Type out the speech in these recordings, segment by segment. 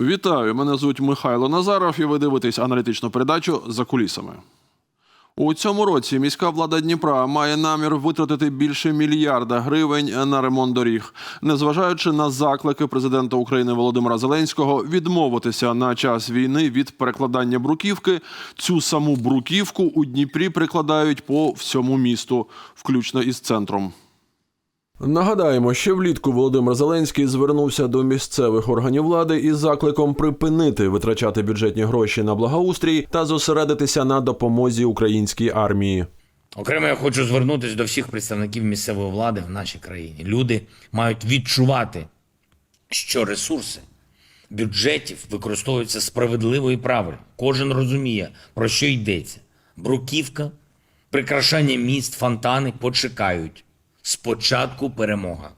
Вітаю! Мене звуть Михайло Назаров, і ви дивитесь аналітичну передачу за кулісами. У цьому році міська влада Дніпра має намір витратити більше мільярда гривень на ремонт доріг, незважаючи на заклики президента України Володимира Зеленського відмовитися на час війни від перекладання бруківки. Цю саму бруківку у Дніпрі прикладають по всьому місту, включно із центром. Нагадаємо, ще влітку Володимир Зеленський звернувся до місцевих органів влади із закликом припинити витрачати бюджетні гроші на благоустрій та зосередитися на допомозі українській армії. Окремо я хочу звернутися до всіх представників місцевої влади в нашій країні. Люди мають відчувати, що ресурси бюджетів використовуються справедливо і правильно. Кожен розуміє, про що йдеться. Бруківка, прикрашання міст, фонтани почекають. Спочатку перемога.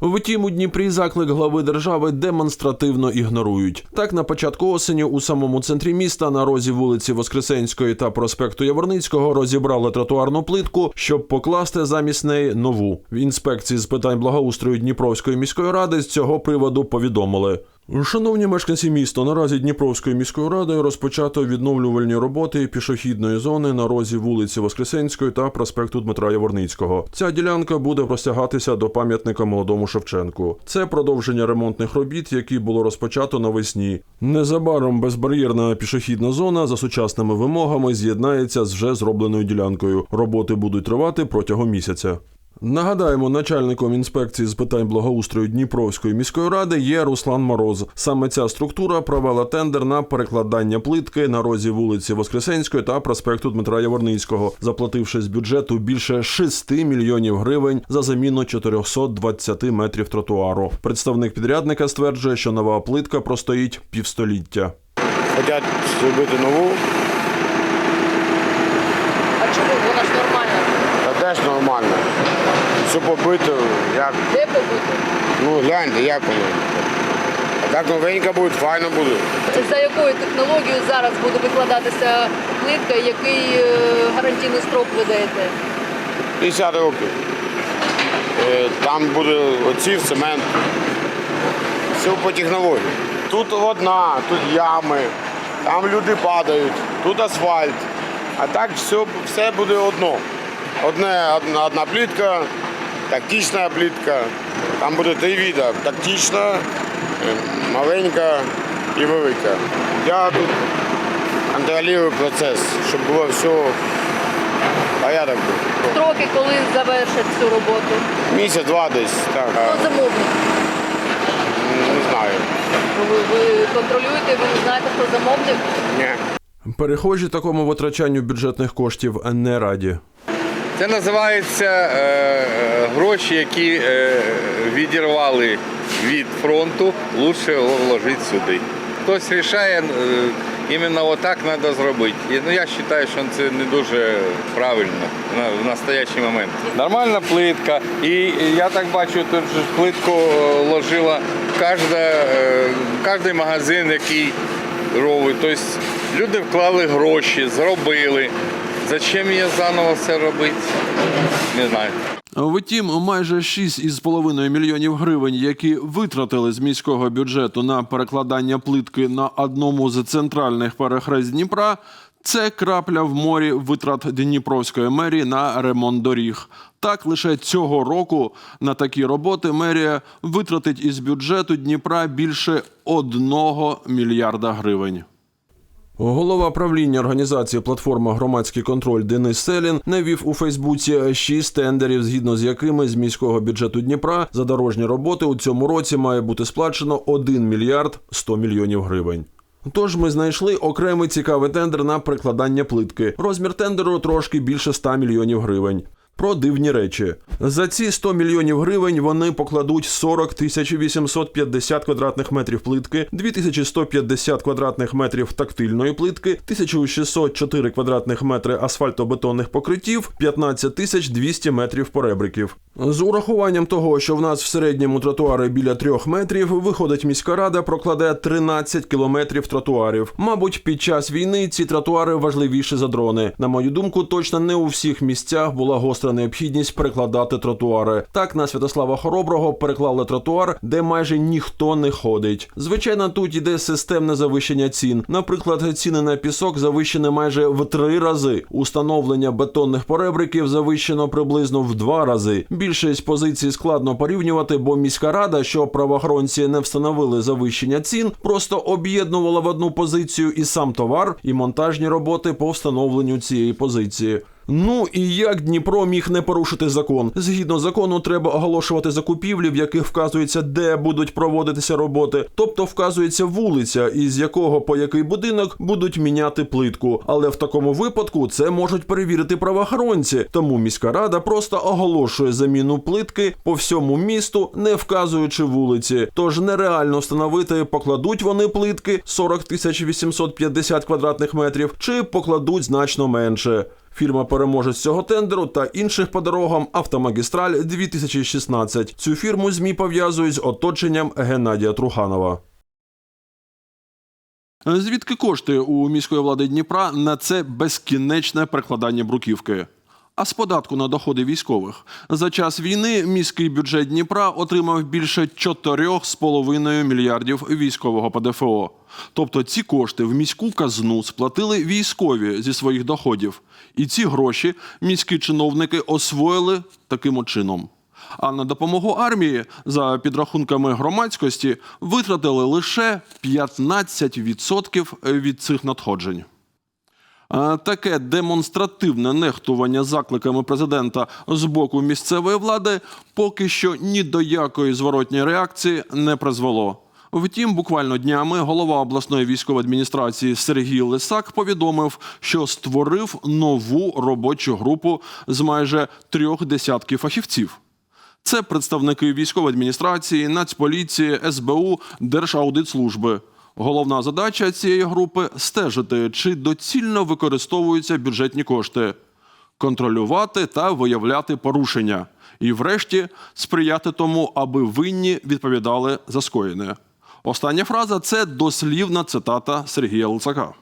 Втім, у Дніпрі заклик глави держави демонстративно ігнорують. Так, на початку осені у самому центрі міста на розі вулиці Воскресенської та проспекту Яворницького розібрали тротуарну плитку, щоб покласти замість неї нову. В інспекції з питань благоустрою Дніпровської міської ради з цього приводу повідомили. Шановні мешканці міста, наразі Дніпровською міською радою розпочато відновлювальні роботи пішохідної зони на розі вулиці Воскресенської та проспекту Дмитра Яворницького. Ця ділянка буде простягатися до пам'ятника молодому Шевченку. Це продовження ремонтних робіт, які було розпочато навесні. Незабаром безбар'єрна пішохідна зона за сучасними вимогами з'єднається з вже зробленою ділянкою. Роботи будуть тривати протягом місяця. Нагадаємо, начальником інспекції з питань благоустрою Дніпровської міської ради є Руслан Мороз. Саме ця структура провела тендер на перекладання плитки на розі вулиці Воскресенської та проспекту Дмитра Яворницького, заплативши з бюджету більше 6 мільйонів гривень за заміну 420 метрів тротуару. Представник підрядника стверджує, що нова плитка простоїть півстоліття. Хотять зробити нову, А чому? Вона ж нормальна. та теж нормально. Все побито, як, Де побути? ну гляньте, як воно. А так новенька буде, файно буде. За якою технологією зараз буде викладатися плитка, який е, гарантійний строк ви даєте? 50 років. Е, Там буде оців, цемент. Все по технології. Тут одна, тут ями, там люди падають, тут асфальт. А так все, все буде одно. Одне, одна, одна плітка, тактична плітка. Там буде три види. Тактична, маленька і велика. Я тут контролюю процес, щоб було все порядок. Строки, коли завершать цю роботу? Місяць-два десь, так. Хто замовник? Не знаю. Ви, ви контролюєте, ви не знаєте, хто замовник? Ні. Перехожі такому витрачанню бюджетних коштів не раді. Це називається е, е, гроші, які е, відірвали від фронту, лучше вложити сюди. Хтось вирішує, іменно отак треба зробити. Ну, я вважаю, що це не дуже правильно в настоящий момент. Нормальна плитка. І я так бачу, тут плитку ложила кожна, е, магазин, який робить. Тобто люди вклали гроші, зробили. Зачем її заново все робити? Не знаю. Втім, майже 6,5 мільйонів гривень, які витратили з міського бюджету на перекладання плитки на одному з центральних перехрест Дніпра. Це крапля в морі витрат Дніпровської мерії на ремонт доріг. Так, лише цього року на такі роботи мерія витратить із бюджету Дніпра більше 1 мільярда гривень. Голова правління організації платформа Громадський контроль Денис Селін навів у Фейсбуці шість тендерів, згідно з якими з міського бюджету Дніпра за дорожні роботи у цьому році має бути сплачено 1 мільярд 100 мільйонів гривень. Тож ми знайшли окремий цікавий тендер на прикладання плитки. Розмір тендеру трошки більше 100 мільйонів гривень. Про дивні речі за ці 100 мільйонів гривень вони покладуть 40 тисяч 850 квадратних метрів плитки, 2150 квадратних метрів тактильної плитки, 1604 квадратних метри асфальтобетонних покриттів, 15 тисяч 200 метрів поребриків. З урахуванням того, що в нас в середньому тротуари біля трьох метрів, виходить міська рада прокладе 13 кілометрів тротуарів. Мабуть, під час війни ці тротуари важливіші за дрони. На мою думку, точно не у всіх місцях була гостра гостра необхідність перекладати тротуари. Так на Святослава Хороброго переклали тротуар, де майже ніхто не ходить. Звичайно, тут йде системне завищення цін. Наприклад, ціни на пісок завищені майже в три рази. Установлення бетонних поребриків завищено приблизно в два рази. Більшість позицій складно порівнювати, бо міська рада, що правоохоронці не встановили завищення цін, просто об'єднувала в одну позицію і сам товар, і монтажні роботи по встановленню цієї позиції. Ну і як Дніпро міг не порушити закон? Згідно закону, треба оголошувати закупівлі, в яких вказується, де будуть проводитися роботи, тобто вказується вулиця, із якого по який будинок будуть міняти плитку. Але в такому випадку це можуть перевірити правоохоронці. Тому міська рада просто оголошує заміну плитки по всьому місту, не вказуючи вулиці. Тож нереально встановити, покладуть вони плитки 40 тисяч 850 квадратних метрів, чи покладуть значно менше. Фірма переможець цього тендеру та інших по дорогам Автомагістраль 2016. Цю фірму ЗМІ пов'язують з оточенням Геннадія Труханова. Звідки кошти у міської влади Дніпра на це безкінечне прикладання бруківки? А з податку на доходи військових за час війни міський бюджет Дніпра отримав більше 4,5 мільярдів військового ПДФО. Тобто ці кошти в міську казну сплатили військові зі своїх доходів, і ці гроші міські чиновники освоїли таким чином. А на допомогу армії, за підрахунками громадськості, витратили лише 15% від цих надходжень. А Таке демонстративне нехтування закликами президента з боку місцевої влади поки що ні до якої зворотньої реакції не призвело. Втім, буквально днями голова обласної військової адміністрації Сергій Лисак повідомив, що створив нову робочу групу з майже трьох десятків фахівців. Це представники військової адміністрації, Нацполіції, СБУ, Держаудитслужби. Головна задача цієї групи стежити, чи доцільно використовуються бюджетні кошти, контролювати та виявляти порушення, і, врешті, сприяти тому, аби винні відповідали за скоєне. Остання фраза це дослівна цитата Сергія Луцака.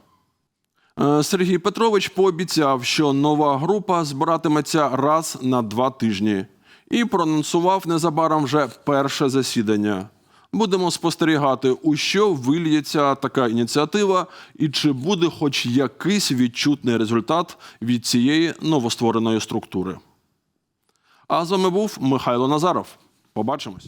Е, Сергій Петрович пообіцяв, що нова група збиратиметься раз на два тижні і проанонсував незабаром вже перше засідання. Будемо спостерігати, у що вильється така ініціатива, і чи буде хоч якийсь відчутний результат від цієї новоствореної структури. А з вами був Михайло Назаров. Побачимось.